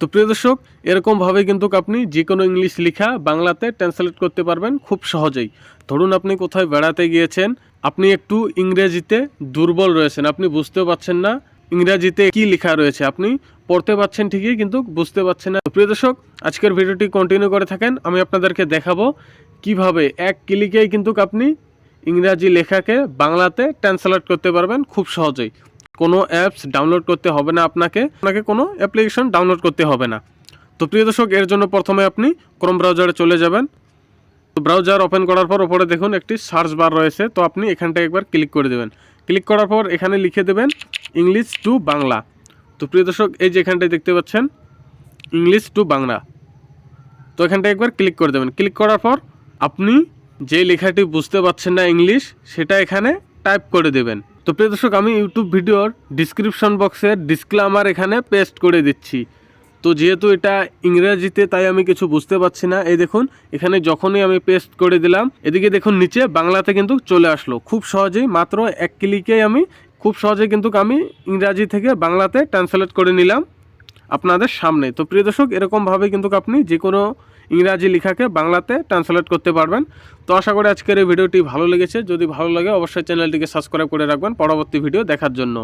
তো প্রিয় দর্শক, এরকমভাবে কিন্তু আপনি যে কোনো ইংলিশ লেখা বাংলাতে ট্রান্সলেট করতে পারবেন খুব সহজেই। ধরুন আপনি কোথায় বেড়াতে গিয়েছেন, আপনি একটু ইংরেজিতে দুর্বল রয়েছেন, আপনি বুঝতেও পারছেন না ইংরেজিতে কি লেখা রয়েছে, আপনি পড়তে পারছেন ঠিকই কিন্তু বুঝতে পারছেন না। প্রিয় দর্শক, আজকের ভিডিওটি কন্টিনিউ করে থাকেন, আমি আপনাদেরকে দেখাবো কীভাবে এক ক্লিকেই কিন্তু আপনি ইংরাজি লেখাকে বাংলাতে ট্রান্সলেট করতে পারবেন খুব সহজেই। কোনো অ্যাপস ডাউনলোড করতে হবে না আপনাকে আপনাকে কোনো অ্যাপ্লিকেশন ডাউনলোড করতে হবে না। তো প্রিয় দর্শক, এর জন্য প্রথমে আপনি ক্রোম ব্রাউজারে চলে যাবেন। তো ব্রাউজার ওপেন করার পর ওপরে দেখুন একটি সার্চ বার রয়েছে, তো আপনি এখানটায় একবার ক্লিক করে দেবেন। ক্লিক করার পর এখানে লিখে দেবেন ইংলিশ টু বাংলা। তো প্রিয় দর্শক, এই যে এখানটায় দেখতে পাচ্ছেন ইংলিশ টু বাংলা। তো এখানটায় একবার ক্লিক করে দেবেন। ক্লিক করার পর আপনি যে লেখাটি বুঝতে পারছেন না ইংলিশ সেটা এখানে টাইপ করে দেবেন। তো প্রিয় দর্শক, আমি ইউটিউব ভিডিওর ডিসক্রিপশন বক্সে ডিসক্লামার এখানে পেস্ট করে দিচ্ছি। তো যেহেতু এটা ইংরেজিতে, তাই আমি কিছু বুঝতে পারছি না। এই দেখুন, এখানে যখনই আমি পেস্ট করে দিলাম, এদিকে দেখুন, নিচে বাংলাতে কিন্তু চলে আসলো। খুব সহজেই, মাত্র এক ক্লিকেই আমি, খুব সহজে কিন্তু আমি ইংরাজি থেকে বাংলাতে ট্রান্সলেট করে নিলাম। আপনাদের সামনে। তো প্রিয় দর্শক এরকমভাবে কিন্তু আপনি যে কোনো ইংরাজি লেখাকে বাংলাতে ট্রান্সলেট করতে পারবেন। তো আশা করি আজকের এই ভিডিওটি ভালো লেগেছে। যদি ভালো লাগে, অবশ্যই চ্যানেলটিকে সাবস্ক্রাইব করে রাখবেন। পরবর্তী ভিডিও দেখার জন্য।